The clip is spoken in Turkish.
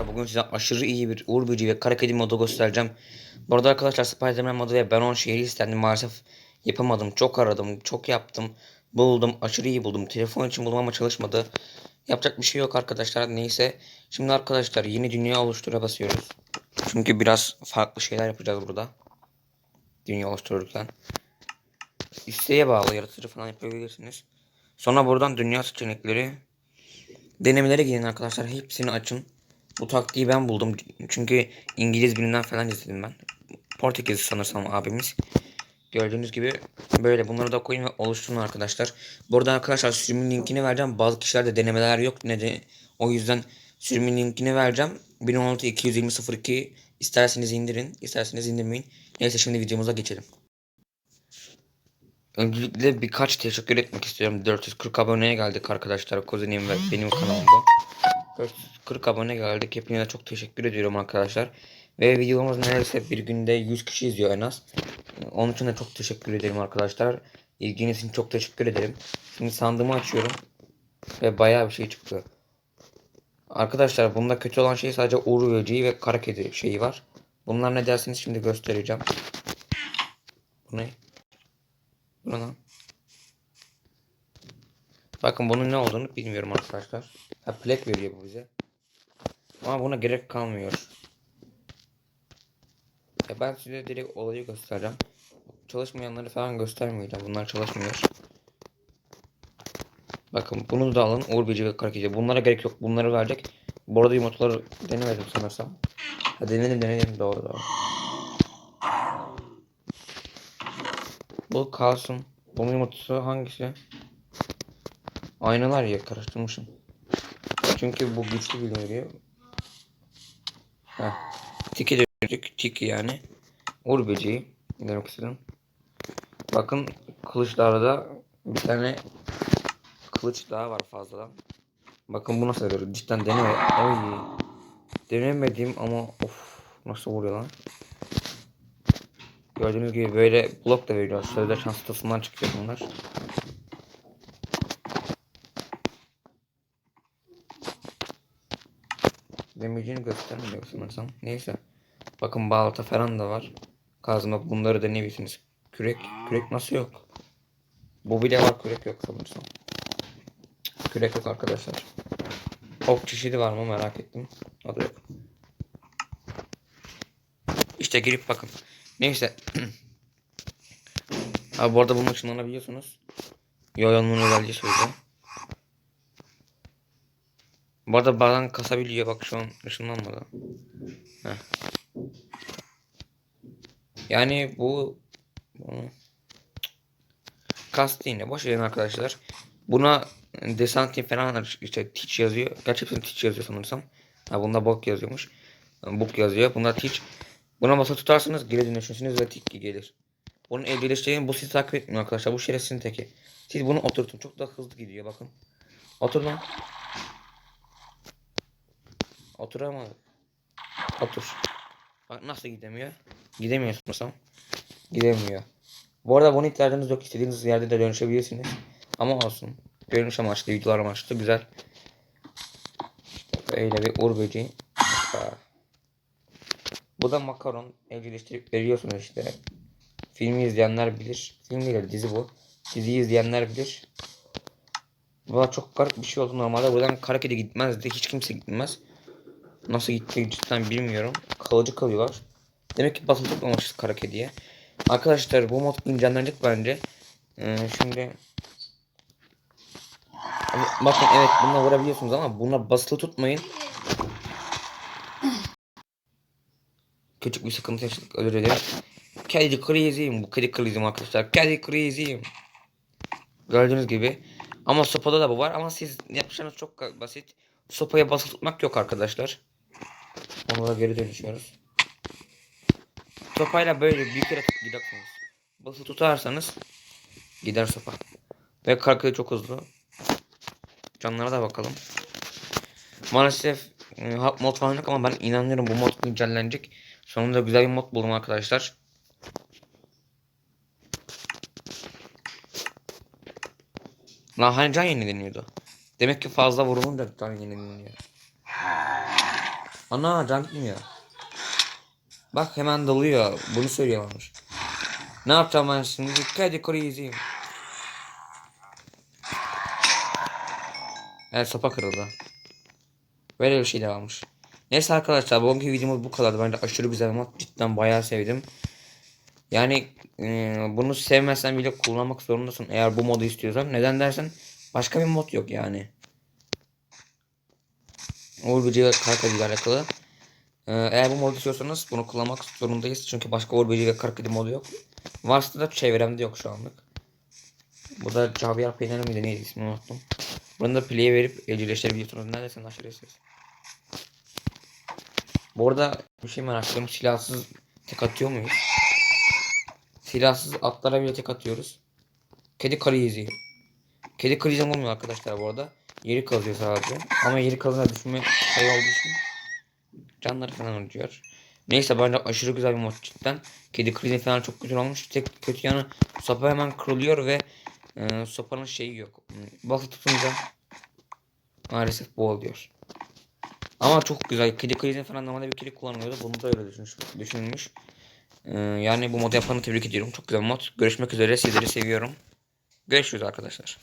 arkadaşlar bugün size aşırı iyi bir Uğur Böceği ve Kara Kedi modu göstereceğim. Bu arada arkadaşlar Spiderman modu ve 10 şehri istendi maalesef yapamadım. Çok aradım, çok yaptım. Buldum, aşırı iyi buldum. Telefon için buldum ama çalışmadı. Yapacak bir şey yok arkadaşlar. Neyse. Şimdi arkadaşlar yeni dünya oluştura basıyoruz. Çünkü biraz farklı şeyler yapacağız burada. Dünya oluştururken. İsteğe bağlı yaratıcı falan yapabilirsiniz. Sonra buradan dünya seçenekleri Denemelere gidin arkadaşlar. Hepsini açın. Bu taktiği ben buldum. Çünkü İngiliz birinden falan izledim ben. Portekiz sanırsam abimiz. Gördüğünüz gibi böyle bunları da koyun ve oluşturun arkadaşlar. Burada arkadaşlar sürümün linkini vereceğim. Bazı kişilerde denemeler yok. Ne de o yüzden sürümün linkini vereceğim. 1016 220 isterseniz indirin, isterseniz indirmeyin. Neyse şimdi videomuza geçelim. Öncelikle birkaç teşekkür etmek istiyorum. 440 aboneye geldik arkadaşlar. Kuzenim ve benim kanalımda. 40 abone geldik. Hepinize çok teşekkür ediyorum arkadaşlar. Ve videomuz neredeyse bir günde 100 kişi izliyor en az. Onun için de çok teşekkür ederim arkadaşlar. İlginiz için çok teşekkür ederim. Şimdi sandığımı açıyorum. Ve bayağı bir şey çıktı. Arkadaşlar bunda kötü olan şey sadece uğur böceği ve kara kedi şeyi var. Bunlar ne dersiniz şimdi göstereceğim. Bu ne? Bu ne lan? Bakın bunun ne olduğunu bilmiyorum arkadaşlar. Ha plak veriyor bu bize. Ama buna gerek kalmıyor. Ya ben size direkt olayı göstereceğim. Çalışmayanları falan göstermeyeceğim. Bunlar çalışmıyor. Bakın bunu da alın. Uğur Böceği ve Karakeci. Bunlara gerek yok. Bunları verecek. Bu arada yumurtaları denemedim sanırsam. Ha denedim denedim doğru doğru. Bu kalsın. Bunun yumurtası hangisi? Aynalar ya karıştırmışım. Çünkü bu güçlü bir veriyor. Heh. Tiki döndük. Tiki yani. Uğur böceği. Demek istedim. Bakın kılıçlarda bir tane kılıç daha var fazladan. Bakın bu nasıl veriyor. Cidden deneme. Ay. Denemedim ama of nasıl vuruyor lan. Gördüğünüz gibi böyle blok da veriyor. Sözde şans çıkıyor bunlar. Demeyeceğini göstermiyor sanırsam. Neyse. Bakın balta falan da var. Kazma bunları deneyebilirsiniz. Kürek. Kürek nasıl yok? Bu bile var kürek yok sanırsam. Kürek yok arkadaşlar. Ok çeşidi var mı merak ettim. O da yok. İşte girip bakın. Neyse. Abi bu arada bunun ışınlanabiliyorsunuz. Yoyonluğun özelliği söyleyeceğim. Bu arada bazen kasabiliyor bak şu an ışınlanmadı. Heh. Yani bu kastı yine boş verin arkadaşlar. Buna desantin falan işte teach yazıyor. Gerçekten teach yazıyor sanırsam. Ha bunda bok yazıyormuş. Book yazıyor. Bunda teach. Buna masa tutarsanız geri dönüşürsünüz ve tik gelir. Bunun evcilleştiğini bu sizi takip etmiyor arkadaşlar. Bu şerefsizin teki. Siz bunu oturtun. Çok daha hızlı gidiyor bakın. Otur. Otur ama. Otur. Bak nasıl gidemiyor. Gidemiyor sanırsam. Gidemiyor. Bu arada bunu ihtiyacınız yok. İstediğiniz yerde de dönüşebilirsiniz. Ama olsun. Görünüş amaçlı, videolar amaçlı güzel. Böyle bir uğur böceği. Bu da makaron. Evcilleştirip veriyorsunuz işte. Filmi izleyenler bilir. Film değil de dizi bu. Diziyi izleyenler bilir. Valla çok garip bir şey oldu normalde. Buradan kara kedi gitmezdi. Hiç kimse gitmez. Nasıl gitti cidden bilmiyorum. Kalıcı kalıyorlar. Demek ki basılı tutmamışız kara kediye. Arkadaşlar bu mod güncellenecek bence. Ee, şimdi Bakın evet bununla vurabiliyorsunuz ama buna basılı tutmayın. Küçük bir sıkıntı yaşadık özür dilerim. Kedi crazy'yim bu kedi crazy'yim arkadaşlar. Kedi crazy'yim. Gördüğünüz gibi. Ama sopada da bu var ama siz yapacağınız çok basit. Sopaya basılı tutmak yok arkadaşlar. Onu da geri dönüşüyoruz. Sopayla böyle bir kere gidersiniz. Basılı tutarsanız gider sopa. Ve kalkıyor çok hızlı. Canlara da bakalım. Maalesef e, mod falan yok ama ben inanıyorum bu mod güncellenecek. Sonunda güzel bir mod buldum arkadaşlar. Lan hani can yenileniyordu. Demek ki fazla vurulunca can yenileniyor. Ana can gitmiyor. Bak hemen dalıyor. Bunu söylüyorlarmış. Ne yapacağım ben şimdi? Kedi crazy. Evet sopa kırıldı. Böyle bir şey de varmış. Neyse arkadaşlar bugünkü videomuz bu kadardı. Bence aşırı güzel mod. Cidden bayağı sevdim. Yani e, bunu sevmezsen bile kullanmak zorundasın. Eğer bu modu istiyorsan. Neden dersen başka bir mod yok yani. Uğur Böceği ve Kara Kedi ile alakalı. Ee, eğer bu modu istiyorsanız bunu kullanmak zorundayız. Çünkü başka Uğur Böceği ve Kara Kedi modu yok. Varsa da çevremde yok şu anlık. Bu da Caviar Peyniri miydi neydi ismini unuttum. Bunu da play'e verip evcilleştirebiliyorsunuz. Neredesin aşırı ses. Bu arada bir şey merak ediyorum. Silahsız tek atıyor muyuz? Silahsız atlara bile tek atıyoruz. Kedi krizi. Kedi krizi olmuyor arkadaşlar bu arada. Yeri kazıyor sadece. Ama yeri kazına düşme şey olduğu için canları falan acıyor. Neyse bence aşırı güzel bir mod cidden. Kedi krizi falan çok güzel olmuş. Tek kötü yanı sopa hemen kırılıyor ve e, sopanın şeyi yok. Bası tutunca maalesef bu oluyor. Ama çok güzel. Kedi krizi falan normalde bir kere kullanılıyordu. Bunu da öyle düşünmüş. düşünülmüş. Ee, yani bu modu yapanı tebrik ediyorum. Çok güzel mod. Görüşmek üzere. Sizleri seviyorum. Görüşürüz arkadaşlar.